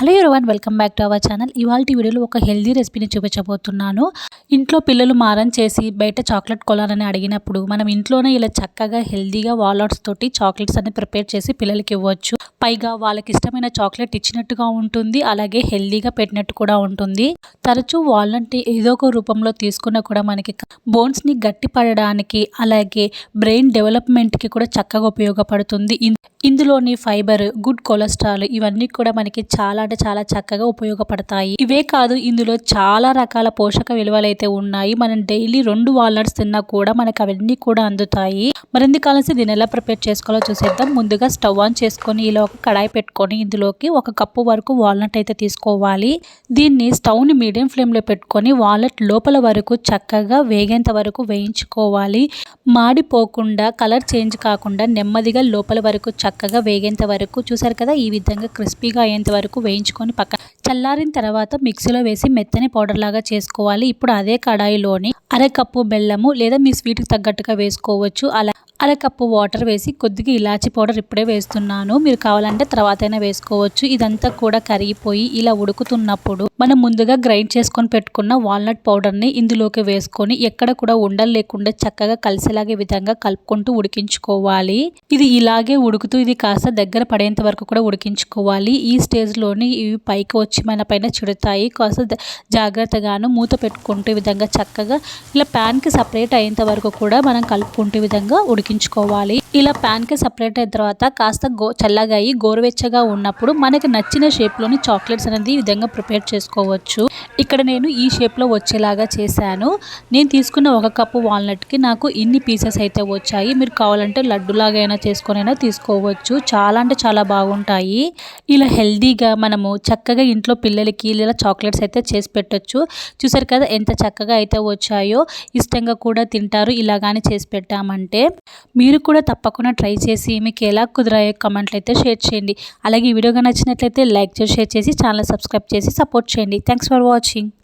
Hello everyone welcome back to our channel. ఇవాళ వీడియోలో ఒక హెల్దీ రెసిపీని చూపించబోతున్నాను. ఇంట్లో పిల్లలు మారం చేసి బయట చాక్లెట్ కొలాలని అడిగినప్పుడు మనం ఇంట్లోనే ఇలా చక్కగా హెల్దీగా వాలట్స్ తోటి చాక్లెట్స్ అన్ని ప్రిపేర్ చేసి పిల్లలకి ఇవ్వచ్చు. పైగా వాళ్ళకి ఇష్టమైన చాక్లెట్ ఇచ్చినట్టుగా ఉంటుంది అలాగే హెల్దీగా పెట్టినట్టు కూడా ఉంటుంది. తరచూ వాల్నట్ ఏదో ఒక రూపంలో తీసుకున్నా కూడా మనకి బోన్స్ని గట్టి పడడానికి అలాగే బ్రెయిన్ డెవలప్మెంట్కి కూడా చక్కగా ఉపయోగపడుతుంది. ఇందులోని ఫైబర్ గుడ్ కొలెస్ట్రాల్ ఇవన్నీ కూడా మనకి చాలా అంటే చాలా చక్కగా ఉపయోగపడతాయి. ఇవే కాదు ఇందులో చాలా రకాల పోషక విలువలు అయితే ఉన్నాయి. మనం డైలీ రెండు వాల్నట్స్ తిన్నా కూడా మనకు అవన్నీ కూడా అందుతాయి. మరింది కాలసి దీన్ని ఎలా ప్రిపేర్ చేసుకోవాలో చూసేద్దాం. ముందుగా స్టవ్ ఆన్ చేసుకొని ఇలా ఒక కడాయి పెట్టుకొని ఇందులోకి ఒక కప్పు వరకు వాల్నట్ అయితే తీసుకోవాలి. దీన్ని స్టవ్ని మీడియం ఫ్లేమ్లో పెట్టుకొని వాల్నట్ లోపల వరకు చక్కగా వేగేంత వరకు వేయించుకోవాలి. మాడిపోకుండా కలర్ చేంజ్ కాకుండా నెమ్మదిగా లోపల వరకు చక్కగా వేగేంత వరకు చూసారు కదా ఈ విధంగా క్రిస్పీగా అయ్యేంత వరకు వేయించుకొని పక్కన చల్లారిన తర్వాత మిక్సీలో వేసి మెత్తని పౌడర్ లాగా చేసుకోవాలి. ఇప్పుడు అదే కడాయిలోని అరకప్పు బెల్లము లేదా మీ స్వీట్కి తగ్గట్టుగా వేసుకోవచ్చు. అలా అరకప్పు వాటర్ వేసి కొద్దిగా ఇలాచి పౌడర్ ఇప్పుడే వేస్తున్నాను. మీరు కావాలంటే తర్వాత అయినా వేసుకోవచ్చు. ఇదంతా కూడా కరిగిపోయి ఇలా ఉడుకుతున్నప్పుడు మనం ముందుగా గ్రైండ్ చేసుకొని పెట్టుకున్న వాల్నట్ పౌడర్ని ఇందులోకి వేసుకొని ఎక్కడ కూడా ఉండలు లేకుండా చక్కగా కలిసేలాగే విధంగా కలుపుకుంటూ ఉడికించుకోవాలి. ఇది ఇలాగే ఉడుకుతూ ఇది కాస్త దగ్గర పడేంత వరకు కూడా ఉడికించుకోవాలి. ఈ స్టేజ్లోని ఇవి పైకి వచ్చి మన పైన చిడుతాయి. కాస్త జాగ్రత్తగాను మూత పెట్టుకుంటూ విధంగా చక్కగా ఇలా ప్యాన్కి సపరేట్ అయ్యేంత వరకు కూడా మనం కలుపుకుంటూ విధంగా ఉడికి ఉడికించుకోవాలి ఇలా ప్యాన్కి సపరేట్ అయిన తర్వాత కాస్త గో చల్లగా అయ్యి గోరువెచ్చగా ఉన్నప్పుడు మనకి నచ్చిన షేప్లోని చాక్లెట్స్ అనేది ఈ విధంగా ప్రిపేర్ చేసుకోవచ్చు. ఇక్కడ నేను ఈ షేప్లో వచ్చేలాగా చేశాను. నేను తీసుకున్న ఒక కప్పు వాల్నట్కి నాకు ఇన్ని పీసెస్ అయితే వచ్చాయి. మీరు కావాలంటే లడ్డులాగా అయినా చేసుకొనైనా తీసుకోవచ్చు. చాలా అంటే చాలా బాగుంటాయి. ఇలా హెల్దీగా మనము చక్కగా ఇంట్లో పిల్లలకి ఇలా చాక్లెట్స్ అయితే చేసి పెట్టచ్చు. చూసారు కదా ఎంత చక్కగా అయితే వచ్చాయో. ఇష్టంగా కూడా తింటారు. ఇలాగానే చేసి పెట్టామంటే మీరు కూడా తప్పకుండా ట్రై చేసి మీకు ఎలా కుదిరాయో కమెంట్లు అయితే షేర్ చేయండి. అలాగే ఈ వీడియో నచ్చినట్లయితే లైక్ చేసి షేర్ చేసి ఛానల్ సబ్స్క్రైబ్ చేసి సపోర్ట్ చేయండి. Thanks for watching watching.